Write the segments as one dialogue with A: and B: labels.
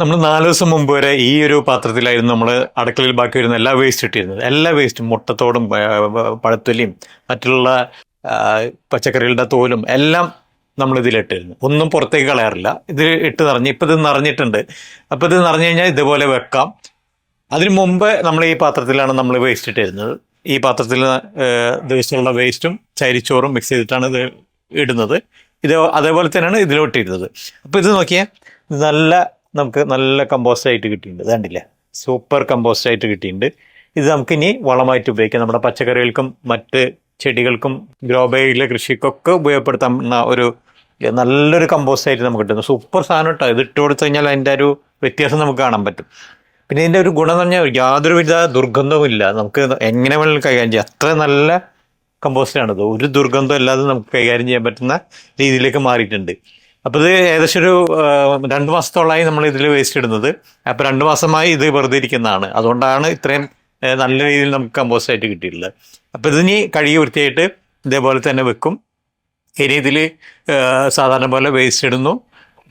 A: നമ്മൾ നാല് ദിവസം മുമ്പ് വരെ ഈ ഒരു പാത്രത്തിലായിരുന്നു നമ്മൾ അടുക്കളയിൽ ബാക്കി വരുന്ന എല്ലാ വേസ്റ്റ് ഇട്ടിരുന്നത്. എല്ലാ വേസ്റ്റും മുട്ടത്തോടും പഴത്തൊലിയും മറ്റുള്ള പച്ചക്കറികളുടെ തോലും എല്ലാം നമ്മൾ ഇതിലിട്ടിരുന്നു. ഒന്നും പുറത്തേക്ക് കളയാറില്ല. ഇത് ഇട്ട് നിറഞ്ഞ് ഇപ്പം ഇത് നിറഞ്ഞിട്ടുണ്ട്. അപ്പം ഇത് നിറഞ്ഞു കഴിഞ്ഞാൽ ഇതുപോലെ വെക്കാം. അതിനു മുമ്പ് നമ്മൾ ഈ പാത്രത്തിലാണ് നമ്മൾ വേസ്റ്റ് ഇട്ടിരുന്നത്. ഈ പാത്രത്തിൽ ദിവസമുള്ള വേസ്റ്റും ചരിച്ചോറും മിക്സ് ചെയ്തിട്ടാണ് ഇത് ഇടുന്നത്. ഇത് അതേപോലെ തന്നെയാണ് ഇതിലോട്ടിരുന്നത് അപ്പോൾ ഇത് നോക്കിയാൽ നല്ല നമുക്ക് നല്ല കമ്പോസ്റ്റ് ആയിട്ട് കിട്ടിയിട്ടുണ്ട്. കണ്ടില്ലേ? സൂപ്പർ കമ്പോസ്റ്റ് ആയിട്ട് കിട്ടിയിട്ടുണ്ട്. ഇത് നമുക്കിനി വളമായിട്ട് ഉപയോഗിക്കാം. നമ്മുടെ പച്ചക്കറികൾക്കും മറ്റ് ചെടികൾക്കും ഗ്രോ ബാഗിലെ കൃഷിക്കൊക്കെ ഉപയോഗപ്പെടുത്താവുന്ന ഒരു നല്ലൊരു കമ്പോസ്റ്റ് ആയിട്ട് നമുക്ക് കിട്ടുന്നു. സൂപ്പർ സാധനം കേട്ടോ ഇത് ഇട്ട് കൊടുത്തു കഴിഞ്ഞാൽ അതിന്റെ ഒരു വ്യത്യാസം നമുക്ക് കാണാൻ പറ്റും. പിന്നെ ഇതിന്റെ ഒരു ഗുണം എന്ന് പറഞ്ഞാൽ യാതൊരുവിധ ദുർഗന്ധവും ഇല്ല നമുക്ക് എങ്ങനെ വേണമെങ്കിലും കൈകാര്യം ചെയ്യാം. അത്ര നല്ല കമ്പോസ്റ്റാണിത് ഒരു ദുർഗന്ധം ഇല്ലാതെ നമുക്ക് കൈകാര്യം ചെയ്യാൻ പറ്റുന്ന രീതിയിലേക്ക് മാറിയിട്ടുണ്ട്. അപ്പോൾ ഇത് ഏകദേശം ഒരു രണ്ട് മാസത്തോളമായി നമ്മൾ ഇതിൽ വേസ്റ്റ് ഇടുന്നത്. അപ്പോൾ രണ്ട് മാസമായി ഇത് വെറുതെ ഇരിക്കുന്നതാണ്. അതുകൊണ്ടാണ് ഇത്രയും നല്ല രീതിയിൽ നമുക്ക് കമ്പോസ്റ്റ് ആയിട്ട് കിട്ടിയിട്ടുള്ളത്. അപ്പോൾ ഇതിനി കഴുകി വൃത്തിയായിട്ട് ഇതേപോലെ തന്നെ വെക്കും. ഇനി ഇതിൽ സാധാരണ പോലെ വേസ്റ്റ് ഇടുന്നു.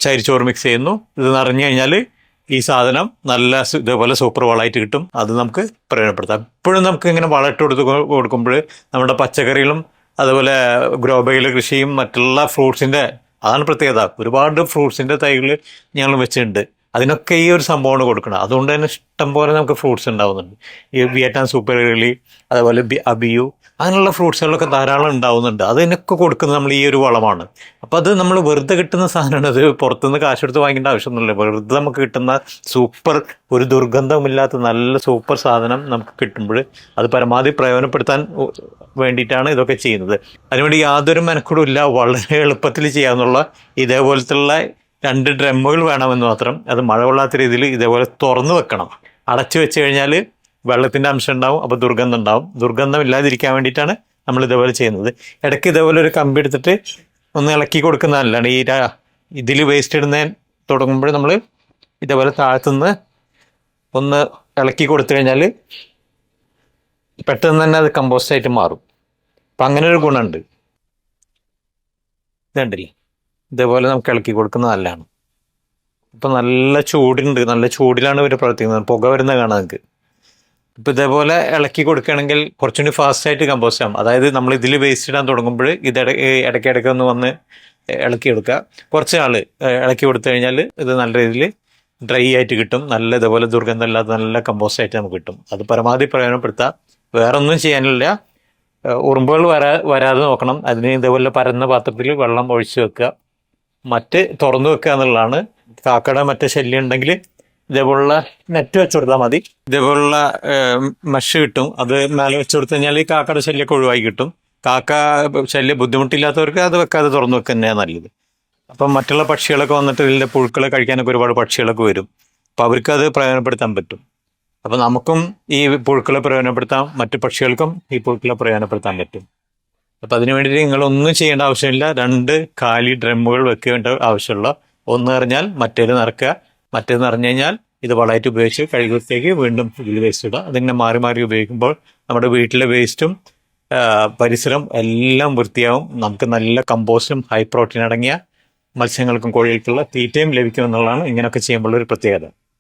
A: ചരിച്ചോറ് മിക്സ് ചെയ്യുന്നു. ഇത് നിറഞ്ഞു കഴിഞ്ഞാൽ ഈ സാധനം നല്ല ഇതേപോലെ സൂപ്പർ വളമായിട്ട് കിട്ടും. അത് നമുക്ക് പ്രയോജനപ്പെടുത്താം. എപ്പോഴും നമുക്ക് ഇങ്ങനെ വളമിട്ട് കൊടുത്ത് കൊടുക്കുമ്പോൾ നമ്മുടെ പച്ചക്കറികളും അതുപോലെ ഗ്രോബയിൽ കൃഷിയും മറ്റുള്ള ഫ്രൂട്ട്സിന്റെ അതാണ് പ്രത്യേകത. ഒരുപാട് ഫ്രൂട്ട്സിന്റെ തൈകൾ ഞങ്ങൾ വെച്ചിട്ടുണ്ട്. അതിനൊക്കെ ഈ ഒരു സംഭവമാണ് കൊടുക്കുന്നത്. അതുകൊണ്ട് തന്നെ ഇഷ്ടം പോലെ നമുക്ക് ഫ്രൂട്ട്സ് ഉണ്ടാവുന്നുണ്ട്. ഈ വിയറ്റ്നാം സൂപ്പർ കളി അതുപോലെ അബിയു അങ്ങനെയുള്ള ഫ്രൂട്ട്സുകളൊക്കെ ധാരാളം ഉണ്ടാവുന്നുണ്ട്. അതിനൊക്കെ കൊടുക്കുന്നത് നമ്മൾ ഈ ഒരു വളമാണ്. അപ്പോൾ അത് നമ്മൾ വെറുതെ കിട്ടുന്ന സാധനമാണ്. അത് പുറത്തുനിന്ന് കാശെടുത്ത് വാങ്ങേണ്ട ആവശ്യമൊന്നുമില്ല. വെറുതെ നമുക്ക് കിട്ടുന്ന സൂപ്പർ ഒരു ദുർഗന്ധമില്ലാത്ത നല്ല സൂപ്പർ സാധനം നമുക്ക് കിട്ടുമ്പോൾ അത് പരമാവധി പ്രയോജനപ്പെടുത്താൻ വേണ്ടിയിട്ടാണ് ഇതൊക്കെ ചെയ്യുന്നത്. അതിനുവേണ്ടി യാതൊരു മെനക്കെടും ഇല്ല വളരെ എളുപ്പത്തിൽ ചെയ്യാമെന്നുള്ള ഇതേപോലത്തുള്ള രണ്ട് ഡ്രമ്മുകൾ വേണമെന്ന് മാത്രം. അത് മഴ കൊള്ളാത്ത രീതിയിൽ ഇതേപോലെ തുറന്നു വെക്കണം. അടച്ചു വെച്ച് കഴിഞ്ഞാൽ വെള്ളത്തിന്റെ അംശം ഉണ്ടാവും അപ്പോൾ ദുർഗന്ധം ഉണ്ടാവും. ദുർഗന്ധം ഇല്ലാതിരിക്കാൻ വേണ്ടിയിട്ടാണ് നമ്മൾ ഇതേപോലെ ചെയ്യുന്നത്. ഇടയ്ക്ക് ഇതേപോലെ ഒരു കമ്പി എടുത്തിട്ട് ഒന്ന് ഇളക്കി കൊടുക്കുന്നതല്ലാണ് ഈ ഇതിൽ വേസ്റ്റ് ഇടുന്നതിന് തുടങ്ങുമ്പോൾ നമ്മൾ ഇതേപോലെ താഴ്ത്തുനിന്ന് ഒന്ന് ഇളക്കി കൊടുത്തു കഴിഞ്ഞാൽ പെട്ടെന്ന് തന്നെ അത് കമ്പോസ്റ്റ് ആയിട്ട് മാറും. അപ്പം അങ്ങനെ ഒരു ഗുണമുണ്ട്. ഇതുണ്ടല്ലേ ഇതേപോലെ നമുക്ക് ഇളക്കി കൊടുക്കുന്നത് നല്ലതാണ്. ഇപ്പം നല്ല ചൂടുണ്ട്. നല്ല ചൂടിലാണ് ഇവർ പ്രവർത്തിക്കുന്നത്. പുക വരുന്ന കാണാം നിങ്ങൾക്ക് ഇപ്പം ഇതേപോലെ ഇളക്കി കൊടുക്കുകയാണെങ്കിൽ കുറച്ചുകൂടി ഫാസ്റ്റ് ആയിട്ട് കമ്പോസ്റ്റ് ആകും അതായത് നമ്മൾ ഇതിൽ വേസ്റ്റ് ഇടാൻ തുടങ്ങുമ്പോൾ ഇത് ഇടയ്ക്ക് ഇടയ്ക്കിടയ്ക്ക് ഒന്ന് വന്ന് ഇളക്കി എടുക്കുക കുറച്ച് നാൾ ഇളക്കി കൊടുത്തു കഴിഞ്ഞാൽ ഇത് നല്ല രീതിയിൽ ഡ്രൈ ആയിട്ട് കിട്ടും. നല്ല ഇതേപോലെ ദുർഗന്ധമില്ലാത്ത നല്ല കമ്പോസ്റ്റ് ആയിട്ട് നമുക്ക് കിട്ടും. അത് പരമാവധി പ്രയോജനപ്പെടുത്താം. വേറെ ഒന്നും ചെയ്യാനില്ല ഉറുമ്പുകൾ വരാ വരാതെ നോക്കണം. അതിന് ഇതേപോലെ പരന്ന പാത്രത്തിൽ വെള്ളം ഒഴിച്ചു വെക്കുക. മറ്റ് തുറന്നു വെക്കുക എന്നുള്ളതാണ്. കാക്കയുടെ മറ്റേ ശല്യം ഉണ്ടെങ്കിൽ ഇതേപോലുള്ള നെറ്റ് വെച്ച് കൊടുത്താൽ മതി. ഇതേപോലുള്ള മഷ് കിട്ടും. അത് മേലെ വെച്ച് കൊടുത്തു കഴിഞ്ഞാൽ ഈ കാക്കയുടെ ശല്യമൊക്കെ ഒഴിവായി കിട്ടും. കാക്ക ശല്യം ബുദ്ധിമുട്ടില്ലാത്തവർക്ക് അത് വെക്കാതെ തുറന്നു വെക്കുക തന്നെയാണ് നല്ലത്. അപ്പം മറ്റുള്ള പക്ഷികളൊക്കെ വന്നിട്ട് ഇതിന്റെ പുഴുക്കളെ കഴിക്കാനൊക്കെ ഒരുപാട് പക്ഷികളൊക്കെ വരും. അപ്പം അവർക്ക് അത് പ്രയോജനപ്പെടുത്താൻ പറ്റും. അപ്പം നമുക്കും ഈ പുഴുക്കളെ പ്രയോജനപ്പെടുത്താം. മറ്റു പക്ഷികൾക്കും ഈ പുഴുക്കളെ പ്രയോജനപ്പെടുത്താൻ പറ്റും. അപ്പം അതിനു വേണ്ടിയിട്ട് നിങ്ങളൊന്നും ചെയ്യേണ്ട ആവശ്യമില്ല. രണ്ട് കാലി ഡ്രമ്മുകൾ വെക്കേണ്ട ആവശ്യമുള്ള ഒന്ന് എറിഞ്ഞാൽ മറ്റേത് നിറക്കുക മറ്റേത് പറഞ്ഞു കഴിഞ്ഞാൽ ഇത് വളമായിട്ട് ഉപയോഗിച്ച് കഴുകത്തേക്ക് വീണ്ടും ഇതിൽ വേസ്റ്റ് ഇടുക. അതിങ്ങനെ മാറി മാറി ഉപയോഗിക്കുമ്പോൾ നമ്മുടെ വീട്ടിലെ വേസ്റ്റും പരിസരം എല്ലാം വൃത്തിയാവും. നമുക്ക് നല്ല കമ്പോസ്റ്റും ഹൈ പ്രോട്ടീൻ അടങ്ങിയ മത്സ്യങ്ങൾക്കും കോഴികൾക്കുള്ള തീറ്റയും ലഭിക്കും എന്നുള്ളതാണ് ഇങ്ങനെയൊക്കെ ചെയ്യുമ്പോൾ ഒരു പ്രത്യേകത.